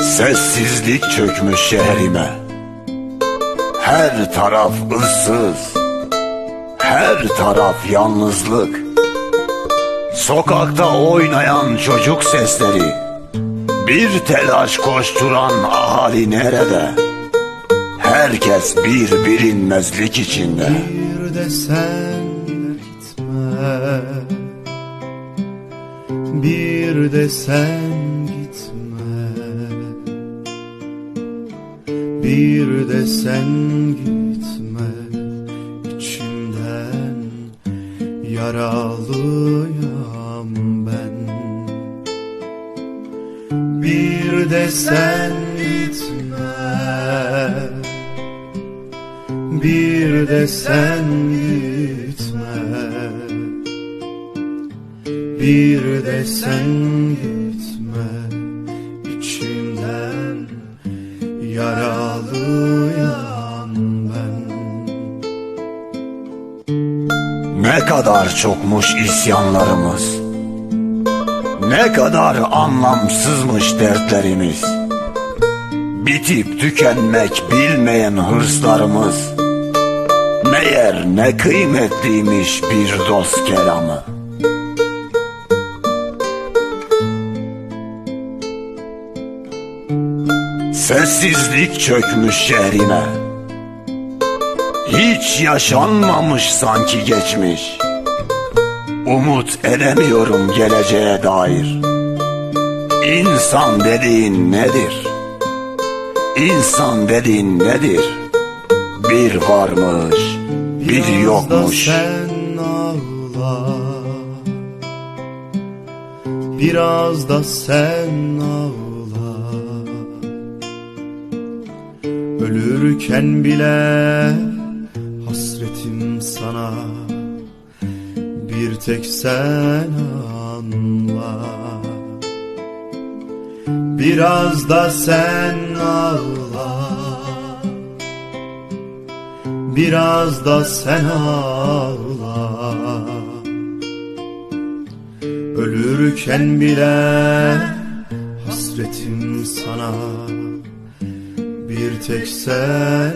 Sessizlik çökmüş şehrime Her taraf ıssız. Her taraf yalnızlık. Sokakta oynayan çocuk sesleri. Bir telaş koşturan ahali nerede? Herkes bir bilinmezlik içinde. Bir de sen gitme. Bir de sen Bir de sen gitme İçimden yaralıyam ben. Bir de sen gitme bir de sen gitme. Bir de sen gitme yaralıyam ben. Ne kadar çokmuş isyanlarımız. Ne kadar anlamsızmış dertlerimiz. Bitip tükenmek bilmeyen hırslarımız. Meğer ne kıymetliymiş bir dost kelamı Sessizlik çökmüş şehrime hiç yaşanmamış sanki geçmiş. Umut edemiyorum geleceğe dair. İnsan dediğin nedir? İnsan dediğin nedir? Bir varmış, bir Biraz da yokmuş. sen ağla. Biraz da sen ağla Ölürken bile hasretim sana. Bir tek sen anla. Biraz da sen ağla. Biraz da sen ağla. Ölürken bile hasretim sana Bir tek sen